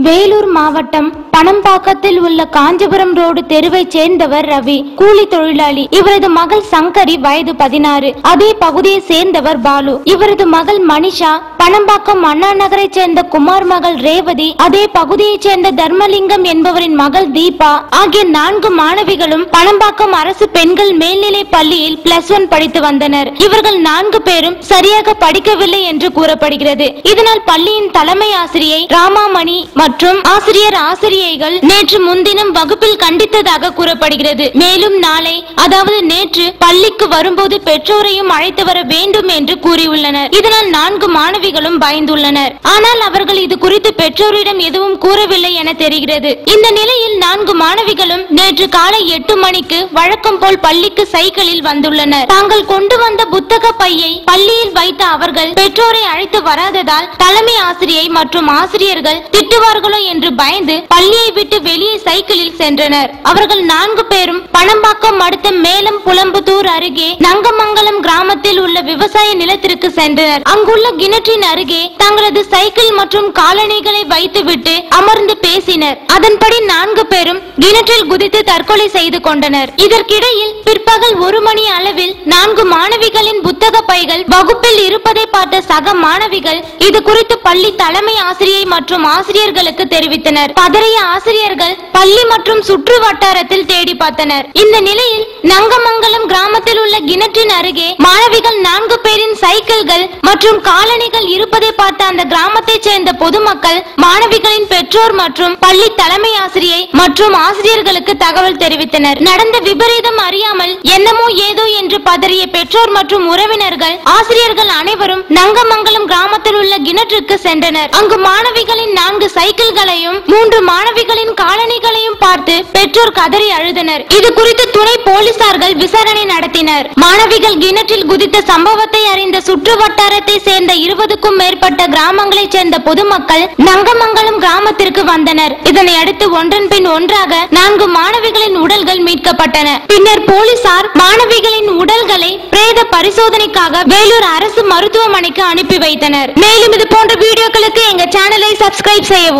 வேலூர் மாவட்டம் பணம்பாக்கத்தில் உள்ள காஞ்சிபுரம் ரோடு தெருவைச் சேர்ந்தவர் ரவி. கூலி தொழிலாளி. இவரது மகள் சங்கரி வயது பதினாறு. அதே பகுதியை சேர்ந்தவர் பாலு. இவரது மகள் மனிஷா. பணம்பாக்கம் அண்ணா நகரை சேர்ந்த குமார் மகள் ரேவதி. அதே பகுதியைச் சேர்ந்த தர்மலிங்கம் என்பவரின் மகள் தீபா. ஆகிய நான்கு மாணவிகளும் பணம்பாக்கம் அரசு பெண்கள் மேல்நிலை பள்ளியில் பிளஸ் ஒன் படித்து வந்தனர். இவர்கள் நான்கு பேரும் சரியாக படிக்கவில்லை என்று கூறப்படுகிறது. இதனால் பள்ளியின் தலைமை ஆசிரியை ராமாமணி மற்றும் ஆசிரியர் ஆசிரியை ஆசிரியைகள் நேற்று முன்தினம் வகுப்பில் கண்டித்ததாக கூறப்படுகிறது. மேலும் நாளை அதாவது நேற்று பள்ளிக்கு வரும்போது பெற்றோரையும் அழைத்து வர வேண்டும் என்று கூறியுள்ளனர். இதனால் நான்கு மாணவிகளும் பயந்துள்ளனர். ஆனால் அவர்கள் இது குறித்து பெற்றோரிடம் எதுவும் கூறவில்லை என தெரிகிறது. இந்த நிலையில் நான்கு மாணவிகளும் நேற்று காலை எட்டு மணிக்கு வழக்கம் போல் பள்ளிக்கு சைக்கிளில் வந்துள்ளனர். தாங்கள் கொண்டு வந்த புத்தக பையை பள்ளியில் வைத்த அவர்கள் பெற்றோரை அழைத்து வராததால் தலைமை ஆசிரியை மற்றும் ஆசிரியர்கள் திட்டுவார்களோ என்று பயந்து பள்ளியை விட்டு வெளியே சைக்கிளில் சென்றனர். அவர்கள் நான்கு பேரும் பணம்பாக்கம் அடுத்த மேலம் புலம்புதூர் அருகே நங்கமங்கலம் கிராமத்தில் உள்ள விவசாய நிலத்திற்கு சென்றனர். அங்குள்ள கிணற்றின் அருகே தங்களது சைக்கிள் மற்றும் காலணிகளை வைத்துவிட்டு அமர்ந்து பேசினர். அதன்படி நான்கு பேரும் கிணற்றில் குதித்து தற்கொலை செய்து கொண்டனர். இதற்கிடையில் பிற்பகல் ஒரு மணி அளவில் நான்கு மாணவிகளின் புத்த புத்தக பைகள் வகுப்பில் இருப்பதை பார்த்த சக மாணவிகள் இது குறித்து பள்ளி தலைமை ஆசிரியை மற்றும் ஆசிரியர்களுக்கு தெரிவித்தனர். பதறிய ஆசிரியர்கள் பள்ளி மற்றும் சுற்று வட்டாரத்தில் தேடி பார்த்தனர். இந்த நிலையில் நங்கமங்கலம் கிராமத்தில் உள்ள கிணற்றின் அருகே மாணவிகள் நான்கு பேரின் சைக்கிள்கள் மற்றும் காலணிகள் இருப்பதை பார்த்த அந்த கிராமத்தைச் சேர்ந்த பொதுமக்கள் மாணவிகளின் பெற்றோர் மற்றும் பள்ளி தலைமை ஆசிரியை மற்றும் ஆசிரியர்களுக்கு தகவல் தெரிவித்தனர். நடந்த விபரீதம் அறியாமல் என்னமோ ஏதோ என்று பதறிய பெற்றோர் மற்றும் உறவினர்கள் ஆசிரியர்கள் அனைவரும் நங்கமங்கலம் கிராமத்தில் உள்ள கிணற்றுக்கு சென்றனர். அங்கு மாணவிகளின் நான்கு சைக்கிள்களையும் மூன்று மாணவிகளின் பெற்றோர் கதறி அழுதனர். இது குறித்து துணை போலீசார்கள் விசாரணை நடத்தினர். மாணவிகள் கிணற்றில் குதித்த சம்பவத்தை அறிந்த சுற்று வட்டாரத்தை சேர்ந்த இருபதுக்கும் மேற்பட்ட கிராமங்களைச் சேர்ந்த பொதுமக்கள் நங்கமங்கலம் கிராமத்திற்கு வந்தனர். இதனை அடுத்து ஒன்றன் பின் ஒன்றாக நான்கு மாணவிகளின் உடல்கள் மீட்கப்பட்டன. பின்னர் போலீசார் மாணவிகளின் உடல்களை பிரேத பரிசோதனைக்காக வேலூர் அரசு மருத்துவமனைக்கு அனுப்பி வைத்தனர். மேலும் இது போன்ற வீடியோக்களுக்கு எங்க சேனலை சப்ஸ்கிரைப் செய்யவும்.